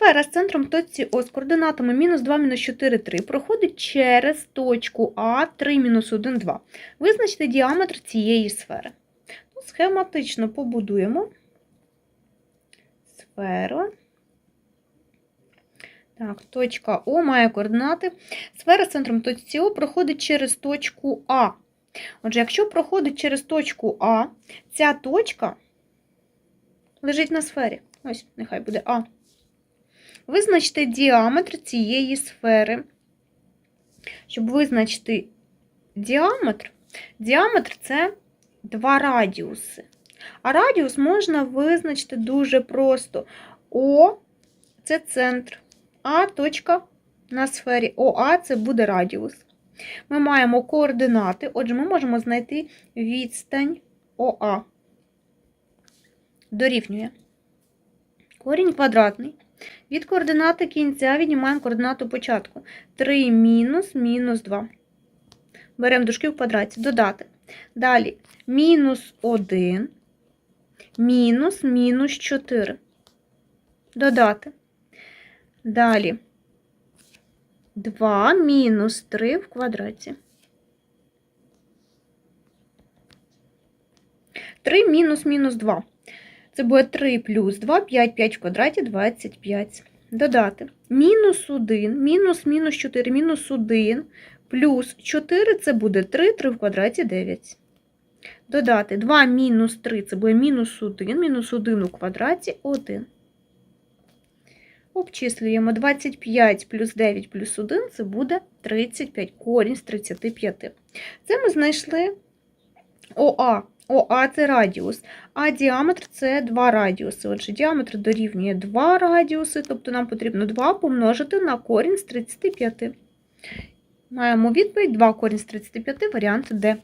Сфера з центром точці О з координатами мінус 2, мінус 4, 3 проходить через точку А 3, мінус 1, 2. Визначте діаметр цієї сфери. Ну, схематично побудуємо сферу. Так, точка О має координати. Сфера з центром точці О проходить через точку А. Отже, якщо проходить через точку А, ця точка лежить на сфері. Ось, нехай буде А. Визначте діаметр цієї сфери. Щоб визначити діаметр, діаметр це два радіуси. А радіус можна визначити дуже просто. О це центр, А точка на сфері ОА це буде радіус. Ми маємо координати, отже, ми можемо знайти відстань ОА. Дорівнює. Корінь квадратний. Від координати кінця віднімаємо координату початку. 3 мінус мінус 2. Беремо дужки в квадраті. Додати. Далі мінус 1, мінус мінус 4. Додати. Далі 2 мінус 3 в квадраті. 3 мінус мінус 2. Це буде 3 плюс 2, 5, 5 в квадраті, 25. Додати. Мінус 1, мінус мінус 4, мінус 1, плюс 4 це буде 3, 3 в квадраті 9. Додати 2 мінус 3 це буде мінус 1, мінус 1 у квадраті 1. Обчислюємо 25 плюс 9 плюс 1 це буде 35, корінь з 35. Це ми знайшли ОА. ОА це радіус, а діаметр це 2 радіуси. Отже, діаметр дорівнює 2 радіуси, тобто нам потрібно 2 помножити на корінь з 35. Маємо відповідь 2 корінь з 35, варіант Д.